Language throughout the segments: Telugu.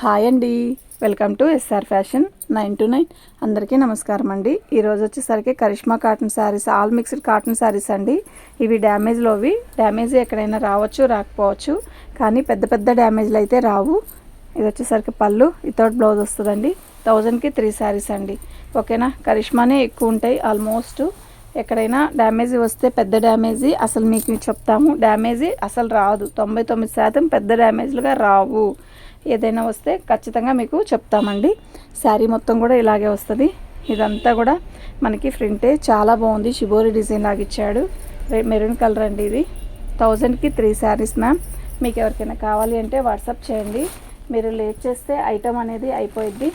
హాయ్ అండి. Welcome to SR fashion nine to nine. అందరికీ నమస్కారం అండి. ఈరోజు వచ్చేసరికి Karishma cotton saris all mixed cotton saris అండి. ఇవి డ్యామేజ్లోవి డ్యామేజ్ ఎక్కడైనా రావచ్చు రాకపోవచ్చు. కానీ పెద్ద పెద్ద డ్యామేజ్లు అయితే రావు. ఇది వచ్చేసరికి పళ్ళు వితౌట్ బ్లౌజ్ వస్తుందండి. థౌజండ్కి త్రీ శారీస్ అండి. ఓకేనా? కరిష్మానే ఎక్కువ ఉంటాయి ఆల్మోస్ట్ ఎక్కడైనా డ్యామేజ్ వస్తే పెద్ద డ్యామేజీ అసలు మీకు చెప్తాము డ్యామేజీ అసలు రాదు. తొంభై తొమ్మిది శాతం పెద్ద డ్యామేజ్లుగా రావు. ఏదైనా వస్తే ఖచ్చితంగా మీకు చెప్తామండి. శారీ మొత్తం కూడా ఇలాగే వస్తుంది. ఇదంతా కూడా మనకి ఫ్రింటే చాలా బాగుంది. షిబోరి డిజైన్ లాగా ఇచ్చాడు. మెరూన్ కలర్ అండి ఇది. థౌజండ్కి త్రీ శారీస్ మ్యామ్. మీకు ఎవరికైనా కావాలి అంటే వాట్సాప్ చేయండి. మీరు లేట్ చేస్తే ఐటమ్ అనేది అయిపోయిద్ది.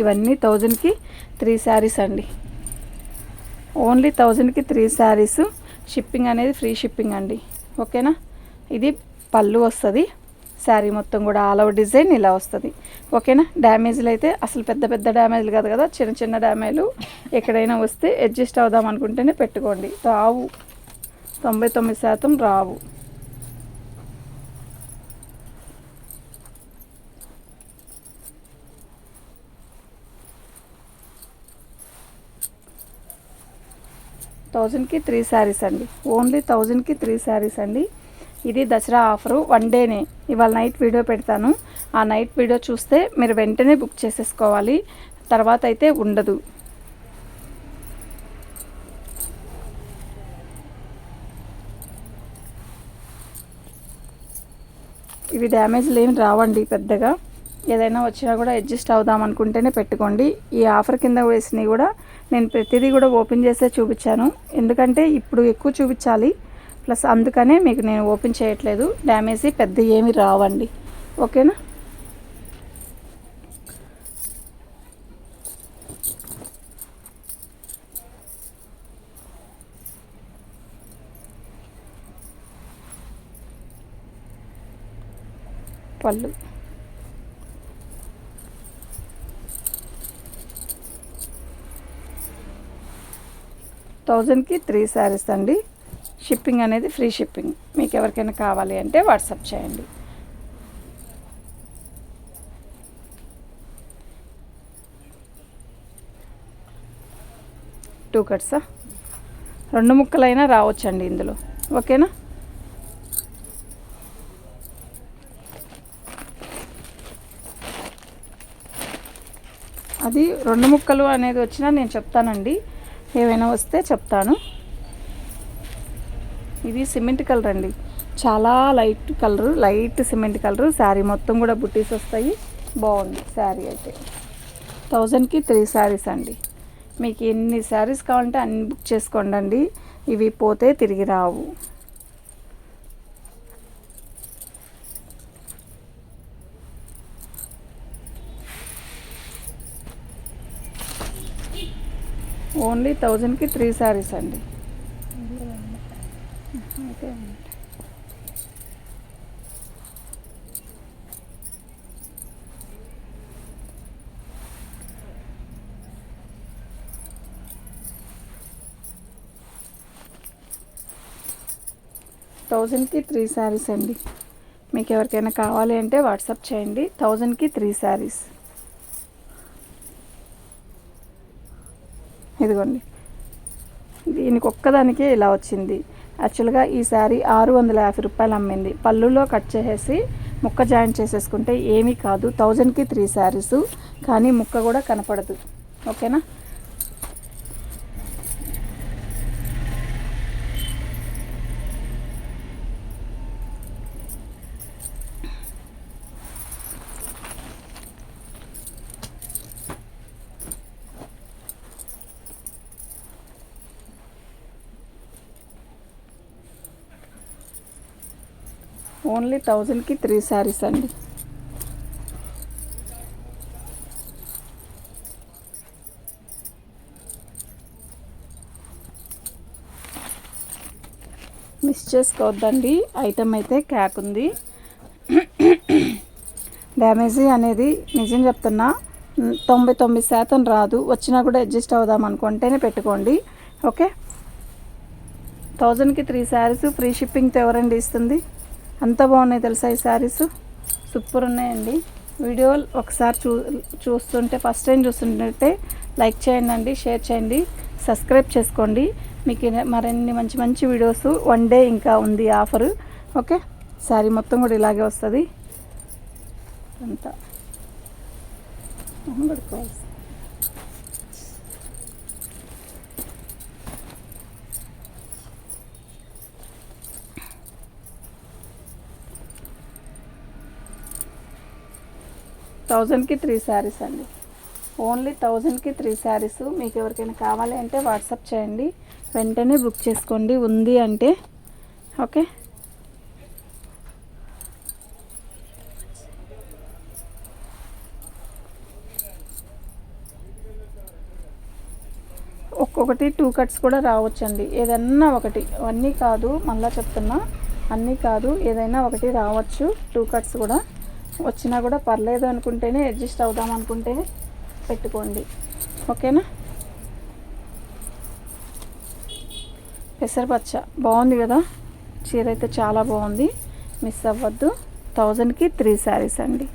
ఇవన్నీ థౌజండ్కి త్రీ శారీస్ అండి. ఓన్లీ థౌజండ్కి త్రీ శారీస్. షిప్పింగ్ అనేది ఫ్రీ షిప్పింగ్ అండి. ఓకేనా? ఇది పళ్ళు వస్తుంది. శారీ మొత్తం కూడా ఆల్ ఓవర్ డిజైన్ ఇలా వస్తుంది. ఓకేనా? డ్యామేజ్లు అయితే అసలు పెద్ద పెద్ద డ్యామేజ్లు కాదు కదా? చిన్న చిన్న డ్యామేజ్లు ఎక్కడైనా వస్తే అడ్జస్ట్ అవుదాం అనుకుంటేనే పెట్టుకోండి. రావు. తొంభై తొమ్మిది శాతం రావు. థౌజండ్కి త్రీ శారీస్ అండి. ఓన్లీ థౌజండ్కి త్రీ శారీస్ అండి. ఇది దసరా ఆఫరు వన్ డేనే. ఇవాళ నైట్ వీడియో పెడతాను. ఆ నైట్ వీడియో చూస్తే మీరు వెంటనే బుక్ చేసేసుకోవాలి. తర్వాత అయితే ఉండదు. ఇవి డ్యామేజ్లు ఏమి రావండి పెద్దగా. ఏదైనా వచ్చినా కూడా అడ్జస్ట్ అవుదాం అనుకుంటేనే పెట్టుకోండి. ఈ ఆఫర్ కింద వేసినవి కూడా నేను ప్రతిదీ కూడా ఓపెన్ చేసే చూపించాను. ఎందుకంటే ఇప్పుడు ఎక్కువ చూపించాలి. ప్లస్ అందుకనే మీకు నేను ఓపెన్ చేయట్లేదు. డ్యామేజ్ పెద్ద ఏమి రావండి. ఓకేనా? పళ్ళు. థౌజండ్కి త్రీ శారీస్ అండి. షిప్పింగ్ అనేది ఫ్రీ షిప్పింగ్. మీకు ఎవరికైనా కావాలి అంటే వాట్సాప్ చేయండి. టూ కట్సా? రెండు ముక్కలైనా రావచ్చండి ఇందులో. ఓకేనా? అది రెండు ముక్కలు అనేది వచ్చినా నేను చెప్తానండి. ఏమైనా వస్తే చెప్తాను. ఇది సిమెంట్ కలర్ అండి. చాలా light colour light cement colour. Sari మొత్తం కూడా బుట్టీస్ వస్తాయి. బాగుంది శారీ అయితే. థౌజండ్కి త్రీ శారీస్ అండి. మీకు ఎన్ని శారీస్ కావాలంటే అన్ని బుక్ చేసుకోండి అండి ఇవి పోతే తిరిగి రావు. ఓన్లీ థౌజండ్కి త్రీ శారీస్ అండి. అయితే థౌజండ్కి త్రీ శారీస్ అండి. మీకు ఎవరికైనా కావాలి అంటే వాట్సాప్ చేయండి. థౌజండ్కి త్రీ శారీస్. ఇదిగోండి. దీనికి ఒక్కదానికే ఇలా వచ్చింది. యాక్చువల్గా ఈ శారీ ఆరు వందల యాభై రూపాయలు అమ్మింది. పళ్ళులో కట్ చేసేసి ముక్క జాయిన్ చేసేసుకుంటే ఏమీ కాదు. థౌజండ్కి త్రీ శారీస్ కానీ ముక్క కూడా కనపడదు. ఓకేనా? ఓన్లీ థౌజండ్కి త్రీ శారీస్ అండి. మిస్ చేసుకోవద్దండి. ఐటమ్ అయితే క్యాక్ ఉంది. డ్యామేజీ అనేది నిజం చెప్తున్నా తొంభై తొమ్మిది శాతం రాదు. వచ్చినా కూడా అడ్జస్ట్ అవుదాం అనుకుంటేనే పెట్టుకోండి. ఓకే? థౌజండ్కి త్రీ శారీస్ ఫ్రీ షిప్పింగ్తో ఎవరండి ఇస్తుంది? అంత బాగున్నాయి తెలుసా ఈ శారీస్? సూపర్ ఉన్నాయండి. వీడియో ఒకసారి చూ చూస్తుంటే ఫస్ట్ టైం చూస్తుంటే లైక్ చేయండి అండి షేర్ చేయండి సబ్స్క్రైబ్ చేసుకోండి. మీకు మరిన్ని మంచి మంచి వీడియోస్ వన్ డే ఇంకా ఉంది ఆఫరు. ఓకే? శారీ మొత్తం కూడా ఇలాగే వస్తుంది. అంతా. మొహం థౌజండ్కి త్రీ శారీస్ అండి. ఓన్లీ థౌజండ్కి త్రీ శారీస్ మీకు ఎవరికైనా కావాలి అంటే వాట్సాప్ చేయండి. వెంటనే బుక్ చేసుకోండి. ఉంది అంటే ఓకే? ఒక్కొక్కటి టూ కట్స్ కూడా రావచ్చండి. ఏదన్నా ఒకటి. అన్నీ కాదు మళ్ళా చెప్తున్నా. అన్నీ కాదు ఏదైనా ఒకటి రావచ్చు. టూ కట్స్ కూడా. వచ్చినా కూడా పర్లేదు అనుకుంటేనే అడ్జస్ట్ అవుదాం అనుకుంటేనే పెట్టుకోండి. ఓకేనా? పెసరపచ్చ. బాగుంది కదా? చీర అయితే చాలా బాగుంది. మిస్ అవ్వద్దు. థౌజండ్కి త్రీ శారీస్ అండి.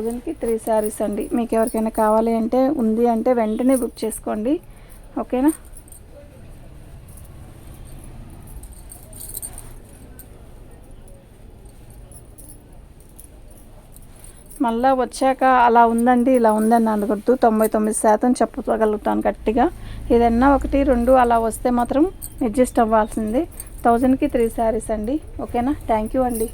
థౌజండ్కి త్రీ శారీస్ అండి. మీకు ఎవరికైనా కావాలి అంటే ఉంది అంటే వెంటనే బుక్ చేసుకోండి. ఓకేనా? మళ్ళీ వచ్చాక అలా ఉందండి ఇలా ఉందని అనకూడదు. తొంభై తొమ్మిది శాతం చెప్పగలుగుతాను గట్టిగా. ఏదన్నా ఒకటి రెండు అలా వస్తే మాత్రం అడ్జస్ట్ అవ్వాల్సిందే. థౌజండ్కి త్రీ శారీస్ అండి. ఓకేనా? థ్యాంక్ యూ అండి.